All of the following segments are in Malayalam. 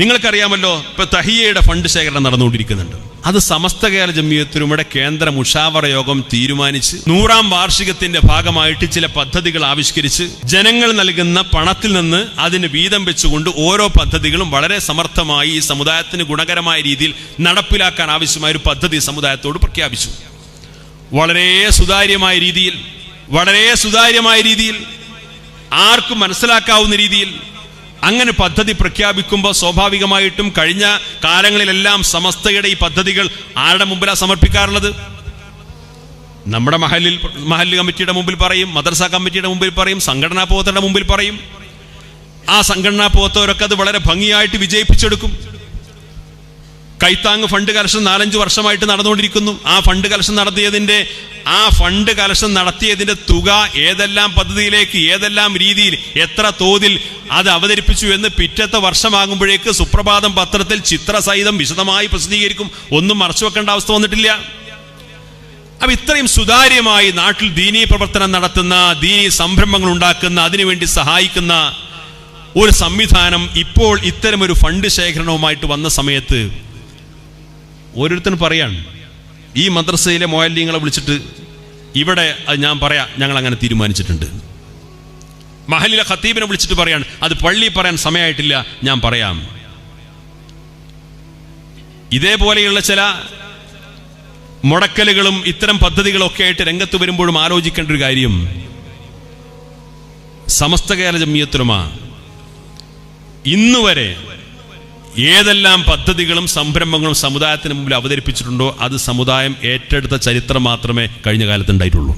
നിങ്ങൾക്കറിയാമല്ലോ ഇപ്പൊ തഹിയയുടെ ഫണ്ട് ശേഖരണം നടന്നുകൊണ്ടിരിക്കുന്നുണ്ട്. അത് സമസ്ത കേരള ജമിയത്തിനുമയുടെ കേന്ദ്ര മുഷാവറ യോഗം തീരുമാനിച്ച് നൂറാം വാർഷികത്തിന്റെ ഭാഗമായിട്ട് ചില പദ്ധതികൾ ആവിഷ്കരിച്ച് ജനങ്ങൾ നൽകുന്ന പണത്തിൽ നിന്ന് അതിന് വീതം വെച്ചുകൊണ്ട് ഓരോ പദ്ധതികളും വളരെ സമർത്ഥമായി ഈ സമുദായത്തിന് ഗുണകരമായ രീതിയിൽ നടപ്പിലാക്കാൻ ആവശ്യമായ ഒരു പദ്ധതി സമുദായത്തോട് പ്രഖ്യാപിച്ചു. വളരെ സുതാര്യമായ രീതിയിൽ വളരെ സുതാര്യമായ രീതിയിൽ ആർക്കും മനസ്സിലാക്കാവുന്ന രീതിയിൽ അങ്ങനെ പദ്ധതി പ്രഖ്യാപിക്കുമ്പോൾ സ്വാഭാവികമായിട്ടും കഴിഞ്ഞ കാലങ്ങളിലെല്ലാം സമസ്തയുടെ ഈ പദ്ധതികൾ ആരുടെ മുമ്പിലാണ് സമർപ്പിക്കാറുള്ളത്? നമ്മുടെ മഹലിൽ മഹല്ല് കമ്മിറ്റിയുടെ മുമ്പിൽ പറയും മദ്രസ കമ്മിറ്റിയുടെ മുമ്പിൽ പറയും സംഘടനാ പോത്തയുടെ മുമ്പിൽ പറയും. ആ സംഘടനാ പോത്തവരൊക്കെ അത് വളരെ ഭംഗിയായിട്ട് വിജയിപ്പിച്ചെടുക്കും. കൈത്താങ് ഫണ്ട് കലക്ഷൻ നാലഞ്ച് വർഷമായിട്ട് നടന്നുകൊണ്ടിരിക്കുന്നു. ആ ഫണ്ട് കലക്ഷൻ നടത്തിയതിന്റെ ആ ഫണ്ട് കലക്ഷൻ നടത്തിയതിന്റെ തുക ഏതെല്ലാം പദ്ധതിയിലേക്ക് ഏതെല്ലാം രീതിയിൽ എത്ര തോതിൽ അത് അവതരിപ്പിച്ചു എന്ന് പിറ്റത്തെ വർഷമാകുമ്പോഴേക്ക് സുപ്രഭാതം പത്രത്തിൽ ചിത്രസഹിതം വിശദമായി പ്രസിദ്ധീകരിക്കും. ഒന്നും മറച്ചു വെക്കേണ്ട അവസ്ഥ വന്നിട്ടില്ല. അപ്പൊ ഇത്രയും സുതാര്യമായി നാട്ടിൽ ദീനീ പ്രവർത്തനം നടത്തുന്ന ദീനീ സംരംഭങ്ങൾ ഉണ്ടാക്കുന്ന അതിനുവേണ്ടി സഹായിക്കുന്ന ഒരു സംവിധാനം ഇപ്പോൾ ഇത്തരമൊരു ഫണ്ട് ശേഖരണവുമായിട്ട് വന്ന സമയത്ത് ഓരോരുത്തരും പറയാണ് ഈ മദ്രസയിലെ മോയല്യങ്ങളെ വിളിച്ചിട്ട് ഇവിടെ ഞാൻ പറയാം ഞങ്ങൾ അങ്ങനെ തീരുമാനിച്ചിട്ടുണ്ട്. മഹലിലെ ഖത്തീബിനെ വിളിച്ചിട്ട് പറയാണ് അത് പള്ളി പറയാൻ സമയമായിട്ടില്ല ഞാൻ പറയാം. ഇതേപോലെയുള്ള ചില മുടക്കലുകളും ഇത്തരം പദ്ധതികളൊക്കെ ആയിട്ട് രംഗത്ത് വരുമ്പോഴും ആലോചിക്കേണ്ട ഒരു കാര്യം. സമസ്ത കേരള ജമിയത്തുലമ ഇന്നുവരെ ഏതെല്ലാം പദ്ധതികളും സംരംഭങ്ങളും സമുദായത്തിന് മുമ്പിൽ അവതരിപ്പിച്ചിട്ടുണ്ടോ അത് സമുദായം ഏറ്റെടുത്ത ചരിത്രം മാത്രമേ കഴിഞ്ഞ കാലത്ത് ഉണ്ടായിട്ടുള്ളൂ.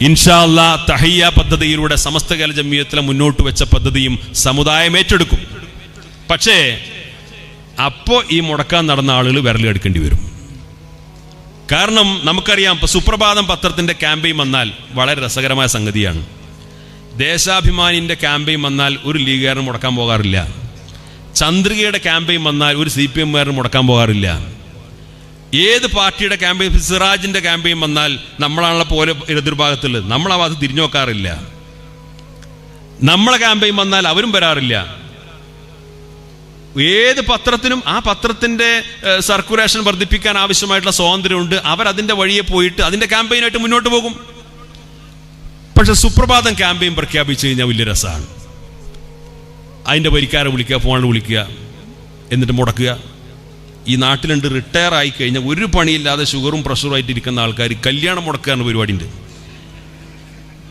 ഇൻഷാല്ല തഹയ്യ പദ്ധതിയിലൂടെ സമസ്ത കേരള ജമ്മിയത്തിലെ മുന്നോട്ട് വെച്ച പദ്ധതിയും സമുദായം ഏറ്റെടുക്കും. പക്ഷേ അപ്പോൾ ഈ മുടക്കാൻ നടന്ന ആളുകൾ വിരലെടുക്കേണ്ടി വരും. കാരണം നമുക്കറിയാം സുപ്രഭാതം പത്രത്തിന്റെ ക്യാമ്പയിൻ വന്നാൽ വളരെ രസകരമായ സംഗതിയാണ്. ദേശാഭിമാനിന്റെ ക്യാമ്പയിൻ വന്നാൽ ഒരു ലീഗുകാരൻ മുടക്കാൻ പോകാറില്ല. ചന്ദ്രികയുടെ ക്യാമ്പയിൻ വന്നാൽ ഒരു സി പി എമ്മുകാരൻ മുടക്കാൻ പോകാറില്ല. ഏത് പാർട്ടിയുടെ ക്യാമ്പയിൻ സിറാജിന്റെ ക്യാമ്പയിൻ വന്നാൽ നമ്മളാണല്ലോ പോലെ എതിർഭാഗത്തുള്ളത് നമ്മൾ ആ ഭാഗത്ത് തിരിഞ്ഞു നോക്കാറില്ല. നമ്മളെ ക്യാമ്പയിൻ വന്നാൽ അവരും വരാറില്ല. ഏത് പത്രത്തിനും ആ പത്രത്തിന്റെ സർക്കുലേഷൻ വർദ്ധിപ്പിക്കാൻ ആവശ്യമായിട്ടുള്ള സ്വാതന്ത്ര്യമുണ്ട്. അവർ അതിന്റെ വഴിയെ പോയിട്ട് അതിന്റെ ക്യാമ്പയിനായിട്ട് മുന്നോട്ട് പോകും. പക്ഷെ സുപ്രഭാതം ക്യാമ്പയിൻ പ്രഖ്യാപിച്ചു കഴിഞ്ഞാൽ വലിയ രസമാണ് അതിന്റെ വരിക്കാരെ വിളിക്കുക ഫോണിൽ വിളിക്കുക എന്നിട്ട് മുടക്കുക. ഈ നാട്ടിലുണ്ട് റിട്ടയർ ആയി കഴിഞ്ഞാൽ ഒരു പണിയില്ലാതെ ഷുഗറും പ്രഷറും ആയിട്ട് ഇരിക്കുന്ന ആൾക്കാർ കല്യാണം മുടക്കുകയാണ് പരിപാടിയുണ്ട്.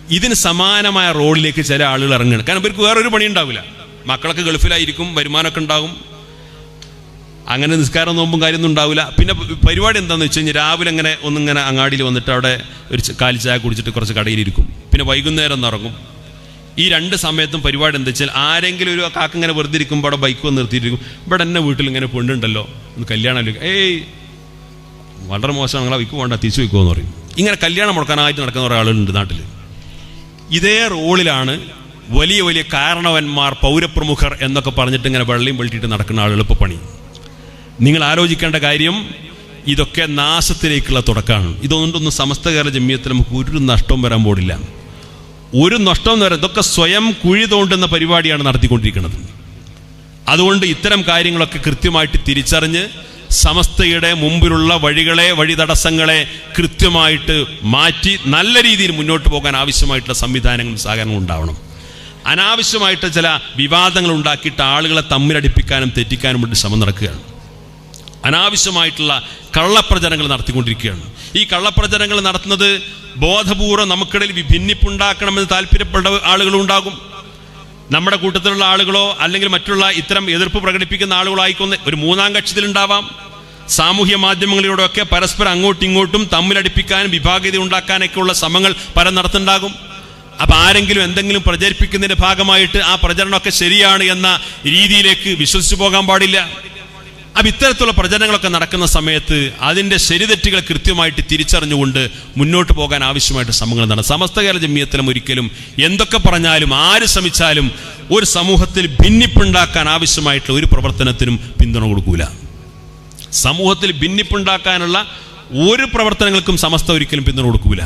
ഇതിന് സമാനമായ റോഡിലേക്ക് ചില ആളുകൾ ഇറങ്ങുകയാണ്. കാരണം ഇവർക്ക് വേറൊരു പണി ഉണ്ടാവില്ല. മക്കളൊക്കെ ഗൾഫിലായിരിക്കും വരുമാനമൊക്കെ ഉണ്ടാകും. അങ്ങനെ നിസ്കാരം നോമ്പും കാര്യമൊന്നും ഉണ്ടാവില്ല. പിന്നെ പരിപാടി എന്താണെന്ന് വെച്ച് കഴിഞ്ഞാൽ രാവിലെ അങ്ങനെ ഒന്നിങ്ങനെ അങ്ങാടിയിൽ വന്നിട്ട് അവിടെ ഒരു കാലിച്ചായ ചായ കുടിച്ചിട്ട് കുറച്ച് കടയിലിരിക്കും. പിന്നെ വൈകുന്നേരം ഒന്ന് ഇറങ്ങും. ഈ രണ്ട് സമയത്തും പരിപാടി എന്താ വെച്ചാൽ ആരെങ്കിലും ഒരു കാക്ക ഇങ്ങനെ വെറുതെ ഇരിക്കുമ്പോൾ അവിടെ ബൈക്ക് വന്ന് നിർത്തിയിരിക്കും ഇവിടെ എന്നെ വീട്ടിൽ ഇങ്ങനെ പെണ്ണുണ്ടല്ലോ. ഒന്ന് കല്യാണം ഏയ് വളരെ മോശം നിങ്ങളെ വൈക്ക് പോകണ്ട തിരിച്ചു വയ്ക്കുമെന്ന് പറയും. ഇങ്ങനെ കല്യാണം മുടക്കാനായിട്ട് നടക്കുന്ന കുറേ ആളുകളുണ്ട് നാട്ടിൽ ഇതേ റോളിലാണ് വലിയ വലിയ കാരണവന്മാർ പൗരപ്രമുഖർ എന്നൊക്കെ പറഞ്ഞിട്ട് ഇങ്ങനെ വെള്ളിയും വെള്ളിയിട്ട് നടക്കുന്ന ഇപ്പോൾ പണി. നിങ്ങൾ ആലോചിക്കേണ്ട കാര്യം ഇതൊക്കെ നാശത്തിലേക്കുള്ള തുടക്കമാണ് ഇതുകൊണ്ടൊന്നും സമസ്ത കേരള ജമ്മിയത്തിൽ നമുക്ക് ഒരു നഷ്ടവും വരാൻ പോടില്ല. ഒരു നഷ്ടം പറയുന്നത് ഇതൊക്കെ സ്വയം കുഴി തോണ്ടുന്ന പരിപാടിയാണ് നടത്തിക്കൊണ്ടിരിക്കുന്നത്. അതുകൊണ്ട് ഇത്തരം കാര്യങ്ങളൊക്കെ കൃത്യമായിട്ട് തിരിച്ചറിഞ്ഞ് സമസ്തയുടെ മുമ്പിലുള്ള വഴികളെ വഴി തടസ്സങ്ങളെ കൃത്യമായിട്ട് മാറ്റി നല്ല രീതിയിൽ മുന്നോട്ട് പോകാൻ ആവശ്യമായിട്ടുള്ള സംവിധാനങ്ങളും സഹകരണങ്ങളും ഉണ്ടാവണം. അനാവശ്യമായിട്ട് ചില വിവാദങ്ങൾ ഉണ്ടാക്കിയിട്ട് ആളുകളെ തമ്മിലടിപ്പിക്കാനും തെറ്റിക്കാനും വേണ്ടി ശ്രമം നടക്കുകയാണ്. അനാവശ്യമായിട്ടുള്ള കള്ളപ്രചരണങ്ങൾ നടത്തിക്കൊണ്ടിരിക്കുകയാണ്. ഈ കള്ളപ്രചരണങ്ങൾ നടത്തുന്നത് ബോധപൂർവം നമുക്കിടയിൽ വിഭിന്നിപ്പുണ്ടാക്കണമെന്ന് താല്പര്യപ്പെട്ട ആളുകളുണ്ടാകും. നമ്മുടെ കൂട്ടത്തിലുള്ള ആളുകളോ അല്ലെങ്കിൽ മറ്റുള്ള ഇത്തരം എതിർപ്പ് പ്രകടിപ്പിക്കുന്ന ആളുകളോ ആയിക്കൊന്ന് ഒരു മൂന്നാം കക്ഷിയിലുണ്ടാവാം സാമൂഹ്യ മാധ്യമങ്ങളിലൂടെയൊക്കെ പരസ്പരം അങ്ങോട്ടും ഇങ്ങോട്ടും തമ്മിലടിപ്പിക്കാനും വിഭാഗീയത ഉണ്ടാക്കാനൊക്കെയുള്ള ശ്രമങ്ങൾ പല നടത്തുണ്ടാകും അപ്പൊ ആരെങ്കിലും എന്തെങ്കിലും പ്രചരിപ്പിക്കുന്നതിന്റെ ഭാഗമായിട്ട് ആ പ്രചരണമൊക്കെ ശരിയാണ് എന്ന രീതിയിലേക്ക് വിശ്വസിച്ചു പോകാൻ പാടില്ല. അപ്പൊ ഇത്തരത്തിലുള്ള പ്രചരണങ്ങളൊക്കെ നടക്കുന്ന സമയത്ത് അതിന്റെ ശരിതെറ്റുകൾ കൃത്യമായിട്ട് തിരിച്ചറിഞ്ഞുകൊണ്ട് മുന്നോട്ട് പോകാൻ ആവശ്യമായിട്ട് ശ്രമങ്ങൾ നടത്തും സമസ്ത കേരള ജമ്മിയത്തിലും ഒരിക്കലും എന്തൊക്കെ പറഞ്ഞാലും ആര് ശ്രമിച്ചാലും ഒരു സമൂഹത്തിൽ ഭിന്നിപ്പുണ്ടാക്കാൻ ആവശ്യമായിട്ടുള്ള ഒരു പ്രവർത്തനത്തിനും പിന്തുണ കൊടുക്കൂല. സമൂഹത്തിൽ ഭിന്നിപ്പുണ്ടാക്കാനുള്ള ഒരു പ്രവർത്തനങ്ങൾക്കും സമസ്ത ഒരിക്കലും പിന്തുണ കൊടുക്കൂല.